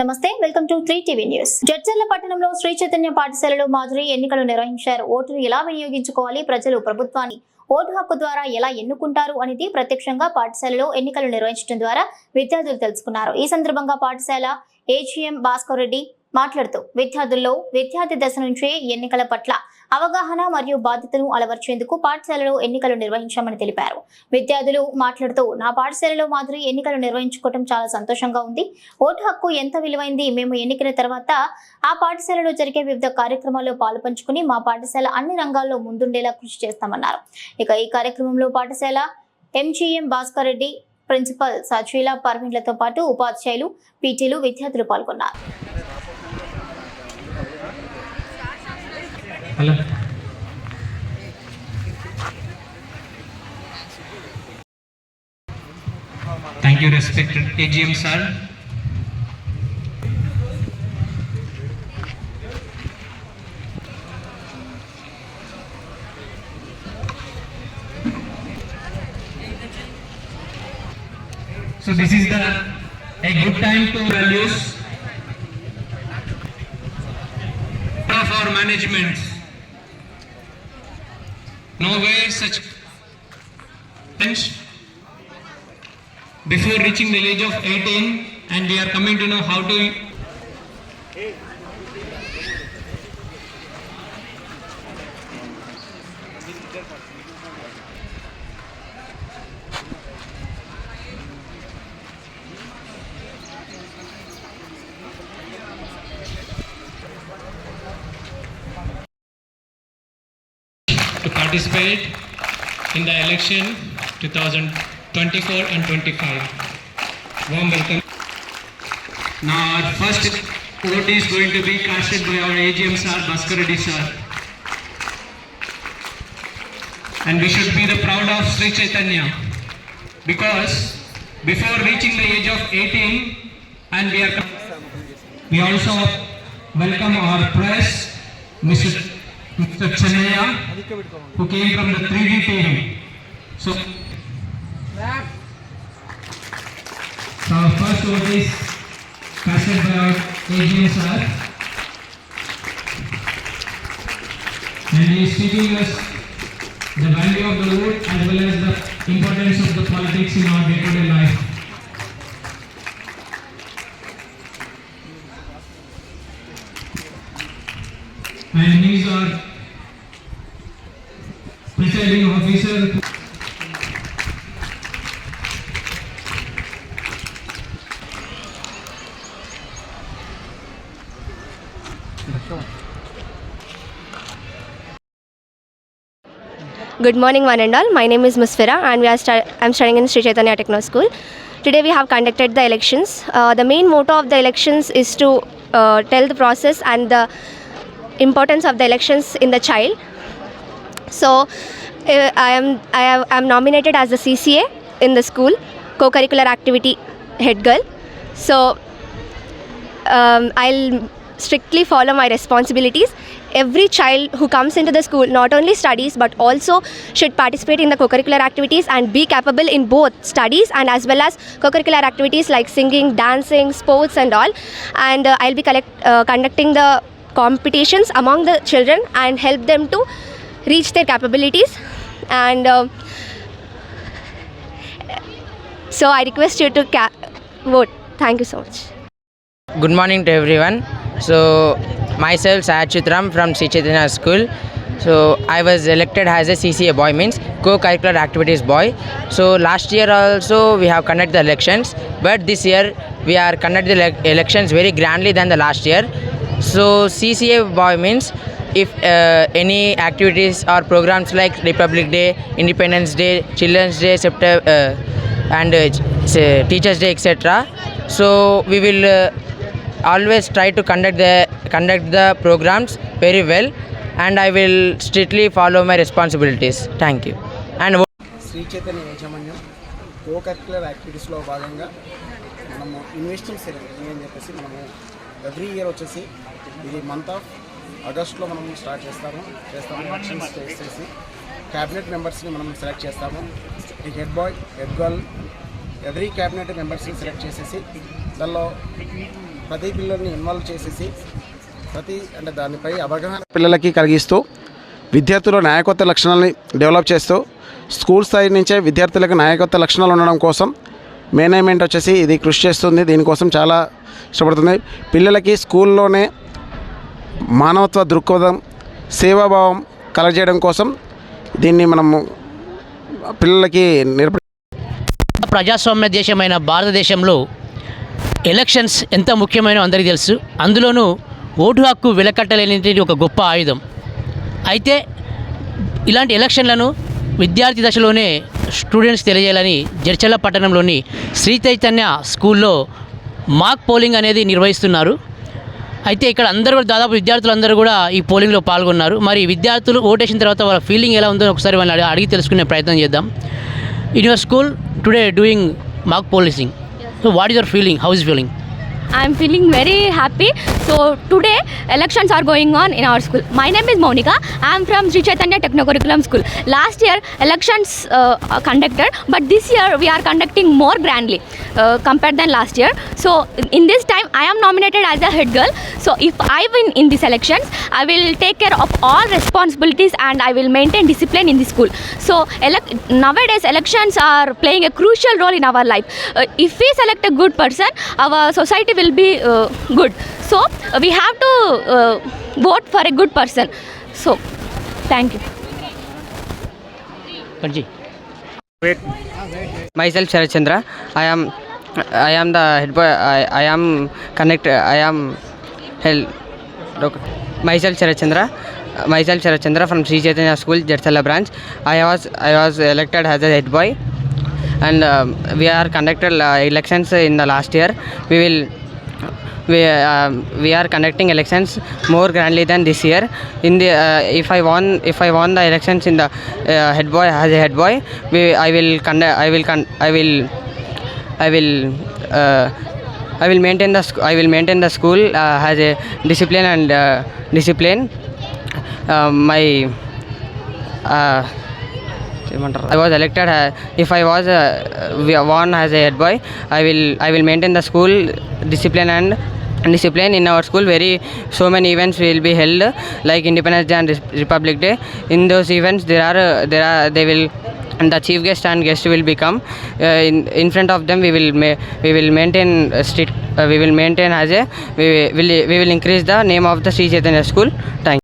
నమస్తే welcome to three TV news. Jadcherla పట్టణంలో శ్రీ చైతన్య పాఠశాలలో మాధురి ఎన్నికలు నిర్వహించారు. ఓటును ఎలా వినియోగించుకోవాలి? ప్రజలు ప్రభుత్వాన్ని ఓటు హక్కు ద్వారా ఎలా ఎన్నుకుంటారు అనేది ప్రత్యక్షంగా పాఠశాలలో ఎన్నికలు నిర్వహించడం ద్వారా విద్యార్థులు తెలుసుకున్నారు. ఈ సందర్భంగా పాఠశాల ఏజీఎం భాస్కర్ రెడ్డి మాట్లాడుతూ విద్యార్థుల్లో విద్యార్థి దశ నుంచే ఎన్నికల పట్ల అవగాహన మరియు బాధ్యతను అలవర్చేందుకు పాఠశాలలో ఎన్నికలు నిర్వహించామని తెలిపారు. విద్యార్థులు మాట్లాడుతూ నా పాఠశాలలో మాదిరి ఎన్నికలు నిర్వహించుకోవడం చాలా సంతోషంగా ఉంది. ఓటు హక్కు ఎంత విలువైంది? మేము ఎన్నికల తర్వాత ఆ పాఠశాలలో జరిగే వివిధ కార్యక్రమాల్లో పాల్పంచుకుని మా పాఠశాల అన్ని రంగాల్లో ముందుండేలా కృషి చేస్తామన్నారు. ఇక ఈ కార్యక్రమంలో పాఠశాల ఎంజీఎం భాస్కర్ రెడ్డి ప్రిన్సిపల్ సచీల పర్వీన్లతో పాటు ఉపాధ్యాయులు పీటీలు విద్యార్థులు పాల్గొన్నారు. Hello Thank you, respected AGM sir. So this is the a good time to values of our management. Nowhere such before reaching the age of 18 and we are coming to know how to to participate in the election 2024 and 25. Warm welcome. Now our first vote is going to be casted by our AGM sir, Bhaskar Reddy sir. And we should be the proud of Sri Chaitanya because before reaching the age of 18 and we are we also welcome our press, Mr. Mr. Chanaya, who came from the 3D team. So, so our first vote is casted by our AGM sir. And he is teaching us the value of the vote as well as the importance of the politics in our day-to-day -day life. Good morning, one and all. My name is Musfira, and we are I'm studying in Sri Chaitanya Techno School. Today, we have conducted the elections. Uh, the main motto of the elections is to uh, tell the process and the importance of the elections in the child. So, uh, I am I I'm nominated as the CCA in the school, co-curricular activity head girl. So, um, I'll strictly follow my responsibilities. Every child who comes into the school not only studies but also should participate in the co-curricular activities and be capable in both studies and as well as co-curricular activities like singing, dancing, sports and all. And uh, I'll be collect, uh, conducting the competitions among the children and help them to reach their capabilities. And uh, so I request you to vote. Thank you so much. Good morning to everyone. So, myself Sayat Chitram from Sri School. So, I was elected as a CCA boy, means co-curricular activities boy. So, last year also we have conducted the elections, but this year we are conducting the elections very grandly than the last year. So, CCA boy means if uh, any activities or programs like Republic Day, Independence Day, Children's Day, September, uh, and uh, Teachers Day, etc. So we will uh, always try to conduct the conduct the programs very well, and I will strictly follow my responsibilities. Thank you. And Shri Chaitanya యాజమాన్యం co curricular యాక్టివిటీస్లో భాగంగా మనము investing ceremony అని చెప్పేసి మనము every year వచ్చేసి ఇది month of ఆగస్ట్లో మనం స్టార్ట్ చేస్తాము చేస్తాము ఎలక్షన్స్ చేసేసి క్యాబినెట్ మెంబర్స్ని మనం సెలెక్ట్ చేస్తాము head boy head girl every cabinet మెంబర్స్ని సెలెక్ట్ చేసేసి దానిలో ప్రతి పిల్లల్ని ఇన్వాల్వ్ చేసేసి ప్రతి అంటే దానిపై అవగాహన పిల్లలకి కలిగిస్తూ విద్యార్థుల నాయకత్వ లక్షణాలని డెవలప్ చేస్తూ స్కూల్ స్థాయి నుంచే విద్యార్థులకు నాయకత్వ లక్షణాలు ఉండడం కోసం మేనేజ్మెంట్ వచ్చేసి ఇది కృషి చేస్తుంది. దీనికోసం చాలా ఇష్టపడుతుంది. పిల్లలకి స్కూల్లోనే మానవత్వ దృక్పథం సేవాభావం కలగజేయడం కోసం దీన్ని మనము పిల్లలకి నేర్ప ప్రజాస్వామ్య దేశమైన భారతదేశంలో ఎలక్షన్స్ ఎంత ముఖ్యమైనో అందరికీ తెలుసు. అందులోనూ ఓటు హక్కు వెలకట్టలేనిది ఒక గొప్ప ఆయుధం. అయితే ఇలాంటి ఎలక్షన్లను విద్యార్థి దశలోనే స్టూడెంట్స్ తెలియజేయాలని జడ్చల్ల పట్టణంలోని శ్రీ చైతన్య స్కూల్లో మాక్ పోలింగ్ అనేది నిర్వహిస్తున్నారు. అయితే ఇక్కడ అందరూ కూడా దాదాపు విద్యార్థులందరూ కూడా ఈ పోలింగ్లో పాల్గొన్నారు. మరి విద్యార్థులు ఓటేసిన తర్వాత వాళ్ళ ఫీలింగ్ ఎలా ఉందో ఒకసారి వాళ్ళని అడిగి- అడిగి తెలుసుకునే ప్రయత్నం చేద్దాం. In your school today doing mock policing So what is your feeling? How is feeling? I am feeling very happy. So today elections are going on in our school. My name is Monica. I am from Sri Chaitanya Techno-Curriculum School. Last year elections uh, are conducted but this year we are conducting more grandly uh, compared than last year. So in this time I am nominated as a head girl. So if I win in these elections I will take care of all responsibilities and I will maintain discipline in the school. So ele nowadays elections are playing a crucial role in our life. Uh, if we select a good person our society will be uh, good. So uh, we have to uh, vote for a good person. So thank you. Kanchi myself Sharat Chandra i am i am the head boy i, I am connect i am held look, myself Sharat Chandra myself Sharat Chandra from Sri Chaitanya School Jatsala branch i was i was elected as a head boy and um, we are conducted uh, elections in the last year we will we, uh, we are conducting elections more grandly than this year. In the uh, if I won if I won the elections in the uh, head boy as a head boy, we, I will con I will con- I will I will. Uh, I will maintain the sc- I will maintain the school uh, as a discipline and uh, discipline. Uh, my uh, I was elected. Uh, if I was uh, won as a head boy, I will I will maintain the school discipline and discipline in our school very so many events will be held like independence day and republic day. In those events there are there are they will and the chief guest and guest will become uh, in, in front of them we will ma- we will maintain strict uh, we will maintain as a we will we will increase the name of the Sri Chaitanya school. Thank